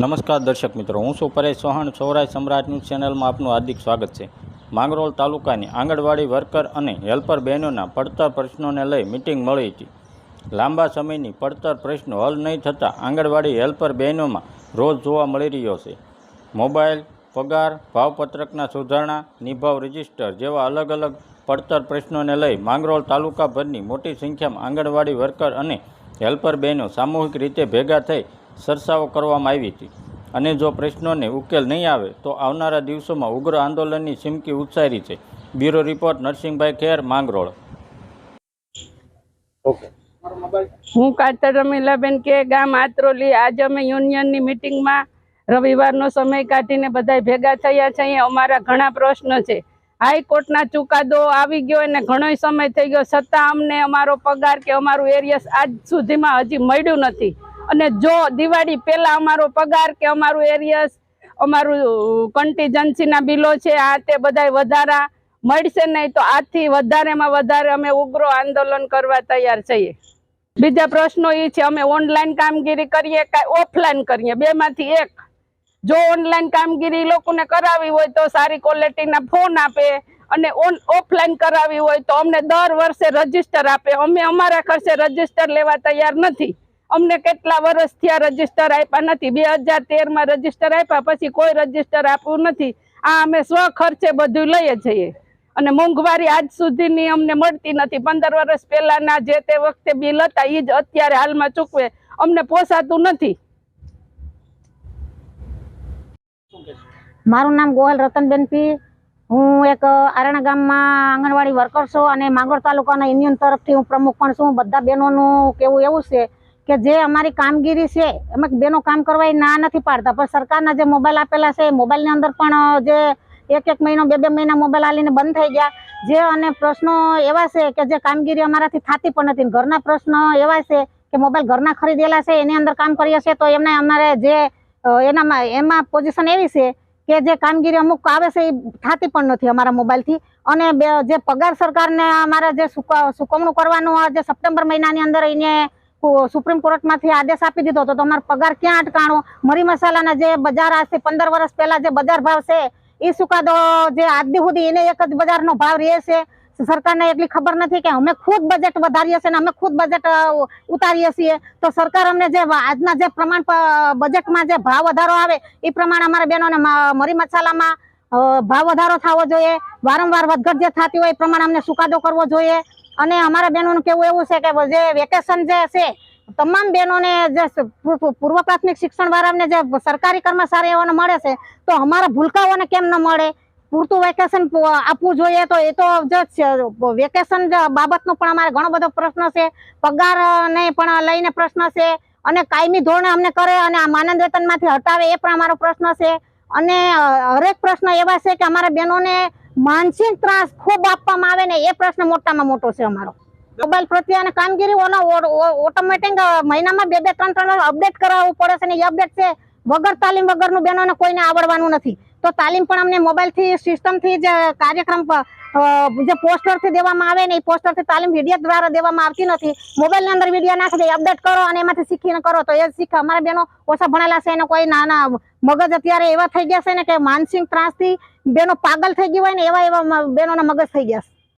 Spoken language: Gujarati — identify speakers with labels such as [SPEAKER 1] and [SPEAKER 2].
[SPEAKER 1] નમસ્કાર દર્શક મિત્રો, હું છું પરેશ ચૌહાણ. સૌરાષ્ટ્ર સમ્રાટ ન્યૂઝ ચેનલમાં આપનું હાર્દિક સ્વાગત છે. માંગરોળ તાલુકાની આંગણવાડી વર્કર અને હેલ્પર બહેનોના પડતર પ્રશ્નોને લઈ મિટિંગ મળી હતી. લાંબા સમયની પડતર પ્રશ્નો હલ નહીં થતાં આંગણવાડી હેલ્પર બહેનોમાં રોજ જોવા મળી રહ્યો છે. મોબાઈલ, પગાર, ભાવપત્રકના સુધારણા, નિભાવ રજિસ્ટર જેવા અલગ અલગ પડતર પ્રશ્નોને લઈ માંગરોળ તાલુકાભરની મોટી સંખ્યામાં આંગણવાડી વર્કર અને હેલ્પર બહેનો સામૂહિક રીતે ભેગા થઈ ચર્ચાઓ કરવામાં આવી હતી. અને જો પ્રશ્નોને ઉકેલ નહીં આવે તો આવનારા દિવસોમાં ઉગ્ર આંદોલનની ચીમકી ઉચ્ચારી છે. Bureau report Narsinhbhai Kher Mangrol.
[SPEAKER 2] હું કાતર રમીલાબેન કે ગામ આત્રોલી આજે અમે યુનિયનની મિટિંગમાં રવિવારનો સમય કાઢીને બધા ભેગા થયા છે. અહીંયા અમારા ઘણા પ્રશ્નો છે. હાઈકોર્ટના ચુકાદો આવી ગયો અને ઘણો સમય થઈ ગયો. છતાં અમને અમારો પગાર કે અમારું એરિયસ આજ સુધીમાં હજી મળ્યું નથી. અને જો દિવાળી પહેલાં અમારો પગાર કે અમારું એરિયસ અમારું કન્ટીજન્સીના બિલો છે, આ તે બધાય વધારા મળશે નહીં તો આથી વધારેમાં વધારે અમે ઉગ્ર આંદોલન કરવા તૈયાર છીએ. બીજા પ્રશ્નો એ છે, અમે ઓનલાઈન કામગીરી કરીએ કે ઓફલાઈન કરીએ? બેમાંથી એક, જો ઓનલાઈન કામગીરી લોકોને કરાવી હોય તો સારી ક્વોલિટીના ફોન આપે અને ઓન ઓફલાઈન કરાવી હોય તો અમને દર વર્ષે રજિસ્ટર આપે. અમે અમારા ખર્ચે રજિસ્ટર લેવા તૈયાર નથી. અમને કેટલા વર્ષ થયા રજિસ્ટર આપ્યા નથી. બે હજાર તેરમાં રજિસ્ટર આપ્યા, પછી કોઈ રજિસ્ટર આપવું નથી. આ અમે સ્વ ખર્ચે બધું લઈએ જઈએ અને મોંઘવારી આજ સુધીની અમને મળતી નથી. પંદર વર્ષ પહેલાના જે તે વખતે બિલ હતા એ જ અત્યારે હાલમાં ચૂકવે. અમને પોસાતું નથી.
[SPEAKER 3] મારું નામ ગોહલ રતનબેન પી. હું એક આરણા ગામમાં આંગણવાડી વર્કર છું અને માંગરોળ તાલુકાના યુનિયન તરફથી હું પ્રમુખ પણ છું. બધા બહેનોનું કેવું એવું છે કે જે અમારી કામગીરી છે, એમાં બેનો કામ કરવા એ ના નથી પાડતા. પણ સરકારના જે મોબાઈલ આપેલા છે, એ મોબાઈલની અંદર પણ જે એક એક મહિનો, બે બે મહિના મોબાઈલ આલીને બંધ થઈ ગયા. જે અને પ્રશ્નો એવા છે કે જે કામગીરી અમારાથી થતી પણ નથી. ઘરના પ્રશ્નો એવા છે કે મોબાઈલ ઘરના ખરીદેલા છે, એની અંદર કામ કરીએ છીએ, તો એમને અમારે જે એનામાં, એમાં પોઝિશન એવી છે કે જે કામગીરી અમુક આવે છે, એ થતી પણ નથી અમારા મોબાઈલથી. અને જે પગાર સરકારને અમારા જે સુકવણું કરવાનું જે સપ્ટેમ્બર મહિનાની અંદર એને સુપ્રીમ કોર્ટમાંથી આદેશ આપી દીધો તો તમારો પગાર ક્યાં અટકાણો? મરી મસાલાના જે બજાર આજથી પંદર વર્ષ પહેલા જે બજાર ભાવ છે એ સુકાદો જે આજ દી સુધી એને એક જ બજારનો ભાવ રહે છે? સરકારને એટલી ખબર નથી કે અમે ખુદ બજેટ વધારીએ છીએ અમે ખુદ બજેટ ઉતારીએ છીએ? તો સરકાર અમને જે આજના જે પ્રમાણ બજેટમાં જે ભાવ વધારો આવે એ પ્રમાણે અમારા બહેનોને મરી મસાલામાં ભાવ વધારો થવો જોઈએ. વારંવાર વધઘટ જે થતી હોય એ પ્રમાણે અમને ચુકાદો કરવો જોઈએ. અને અમારા બહેનોનું કેવું એવું છે કે જે વેકેશન જે છે તમામ બહેનોને જે પૂર્વ પ્રાથમિક શિક્ષણ વાળાને જે સરકારી કર્મચારીઓને મળે છે, તો અમારા ભૂલકાઓને કેમ ન મળે? પૂરતું વેકેશન આપવું જોઈએ તો એ તો જે વેકેશન બાબતનો પણ અમારે ઘણો બધો પ્રશ્ન છે, પગારને પણ લઈને પ્રશ્ન છે, અને કાયમી ધોરણે અમને કરે અને આ માનદ વેતનમાંથી હટાવે એ પણ અમારો પ્રશ્ન છે, અને હરેક પ્રશ્ન એવા છે કે અમારા બહેનોને માનસિક ત્રાસ ખૂબ આપવામાં આવે ને એ પ્રશ્ન મોટામાં મોટો છે અમારો. મોબાઈલ પ્રત્યે અને કામગીરી ઓટોમેટિક મહિનામાં બે બે, ત્રણ ત્રણ અપડેટ કરાવવું પડે છે ને એ અપડેટ છે. વગર તાલીમ વગરનું બહેનોને કોઈને આવડવાનું નથી. તો તાલીમ પણ અમને મોબાઈલથી સિસ્ટમથી જે કાર્યક્રમ જે પોસ્ટરથી દેવામાં આવે ને એ પોસ્ટરથી તાલીમ વીડિયો દ્વારા દેવામાં આવતી નથી. મોબાઈલની અંદર વીડિયો નાખી દે અપડેટ કરો અને એમાંથી શીખીને કરો તો એ શીખે. અમારા બહેનો ઓછા ભણેલા છે, એને કોઈ નાના મગજ અત્યારે એવા થઈ ગયા છે ને કે માનસિક ત્રાસથી બહેનો પાગલ થઈ ગઈ હોય ને એવા એવા બેનો બહેનોના મગજ થઈ ગયા